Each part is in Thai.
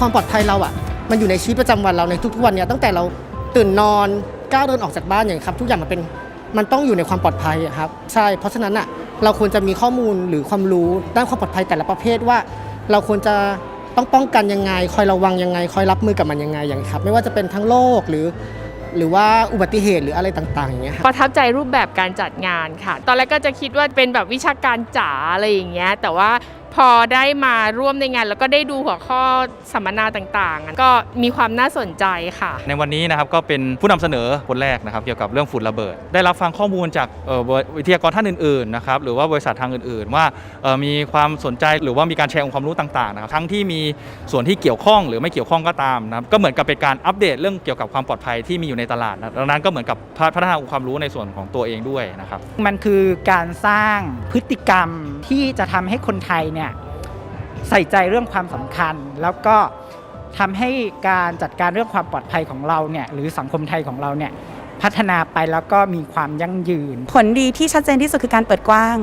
ความปลอดภัยเราอะมันอยู่ในชีวิตประจำวันเราในทุกๆวันเนี่ยตั้งแต่เราตื่นนอนก้าวเดินออกจากบ้านอย่างครับ ทุกอย่างมันเป็นมันต้องอยู่ในความปลอดภัยครับใช่เพราะฉะนั้นอะเราควรจะมีข้อมูลหรือความรู้ด้านความปลอดภัยแต่ละประเภทว่า เราควรจะต้องป้องกันยังไง คอยระวังยังไง คอยรับมือกับมันยังไงอย่างครับ ไม่ว่าจะเป็นทั้งโรคหรือ หรือว่าอุบัติเหตุหรืออะไรต่างๆอย่างเงี้ยประทับใจรูปแบบการจัดงานค่ะ ตอนแรกก็จะคิดว่าเป็นแบบวิชาการจ๋าอะไรอย่างเงี้ยแต่ว่า พอได้มาร่วมในงาน แล้วก็ได้ดูหัวข้อสัมมนาต่างๆ ก็มีความน่าสนใจค่ะ ในวันนี้นะครับก็เป็นผู้นำเสนอคนแรกนะครับเกี่ยวกับเรื่องฝุ่นระเบิด ได้รับฟังข้อมูลจากเอ่อวิทยากรท่านอื่นๆนะครับหรือว่าบริษัททางอื่นๆ ว่าเอ่อมีความสนใจหรือว่ามีการแชร์องค์ความรู้ต่างๆนะครับทั้งที่มีส่วนที่เกี่ยวข้องหรือไม่เกี่ยวข้องก็ตามนะครับก็เหมือนกับเป็นการอัปเดตเรื่องเกี่ยวกับความปลอดภัยที่มีอยู่ในตลาดนะดังนั้นก็เหมือนกับพัฒนาองค์ความรู้ในส่วนของตัวเองด้วยนะครับมันคือการสร้างพฤติกรรมที่จะทำให้คนไทยเนี่ย ใส่ใจเรื่องความสำคัญ แล้วก็ทำให้การจัดการเรื่องความปลอดภัยของเราเนี่ยหรือสังคมไทยของเราเนี่ยพัฒนาไปแล้วก็มีความยั่งยืน ผลดีที่ชัดเจนที่สุดคือการเปิดกว้าง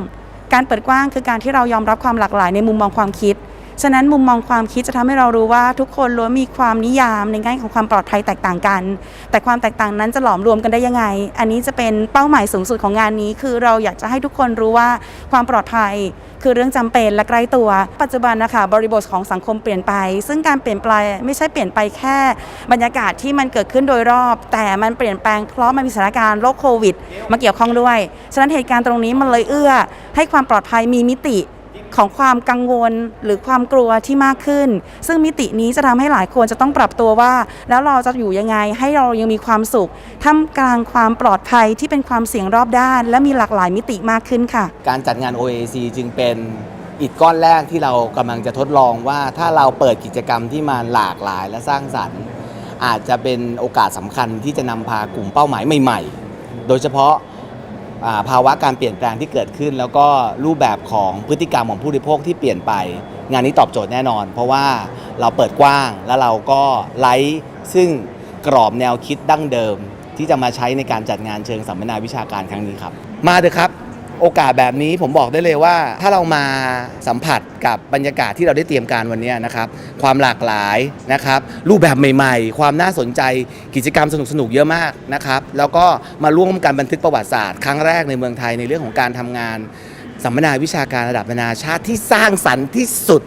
การเปิดกว้างคือการที่เรายอมรับความหลากหลายในมุมมองความคิด ฉะนั้นมุมมองความคิดจะทำให้เรารู้ว่าทุกคนล้วนมีความนิยามในแง่ของความปลอดภัยแตกต่างกัน แต่ความแตกต่างนั้นจะหลอมรวมกันได้ยังไง อันนี้จะเป็นเป้าหมายสูงสุดของงานนี้ คือเราอยากจะให้ทุกคนรู้ว่าความปลอดภัย คือเรื่องจำเป็นและใกล้ตัว ปัจจุบันนะคะบริบทของสังคมเปลี่ยนไป ซึ่งการเปลี่ยนแปลงไม่ใช่เปลี่ยนไปแค่ บรรยากาศที่มันเกิดขึ้นโดยรอบ แต่มันเปลี่ยนแปลงเพราะมันมีสถานการณ์โรคโควิด มาเกี่ยวข้องด้วย ฉะนั้นเหตุการณ์ตรงนี้มันเลยเอื้อ ให้ความปลอดภัยมีมิติ ของความกังวลหรือความกลัวที่มากขึ้น ซึ่งมิตินี้จะทำให้หลายคนจะต้องปรับตัวว่า แล้วเราจะอยู่ยังไงให้เรายังมีความสุขท่ามกลางความปลอดภัยที่เป็นความเสี่ยงรอบด้าน และมีหลากหลายมิติมากขึ้นค่ะ การจัดงาน OAC จึงเป็นอิฐก้อนแรกที่เรากำลังจะทดลองว่าถ้าเราเปิดกิจกรรมที่มันหลากหลายและสร้างสรรค์ อาจจะเป็นโอกาสสำคัญที่จะนำพากลุ่มเป้าหมายใหม่ ๆ โดยเฉพาะ ภาวะการเปลี่ยนแปลงที่เกิดขึ้น แล้วก็รูปแบบของพฤติกรรมของผู้บริโภคที่เปลี่ยนไป งานนี้ตอบโจทย์แน่นอน เพราะว่าเราเปิดกว้างแล้วเราก็ไล่ซึ่งกรอบแนวคิดดั้งเดิม ที่จะมาใช้ในการจัดงานเชิงสัมมนาวิชาการครั้งนี้ครับ มาเถอะครับ โอกาสแบบนี้ผมบอกได้เลยว่า ถ้าเรามาสัมผัสกับบรรยากาศที่เราได้เตรียมการวันนี้นะครับ ความหลากหลายนะครับ รูปแบบใหม่ๆ ความน่าสนใจกิจกรรมสนุกๆเยอะมากนะครับ แล้วก็มาร่วมกันบันทึกประวัติศาสตร์ครั้งแรกในเมืองไทยในเรื่องของการทำงานสัมมนาวิชาการระดับนานาชาติที่สร้างสรรค์ที่สุด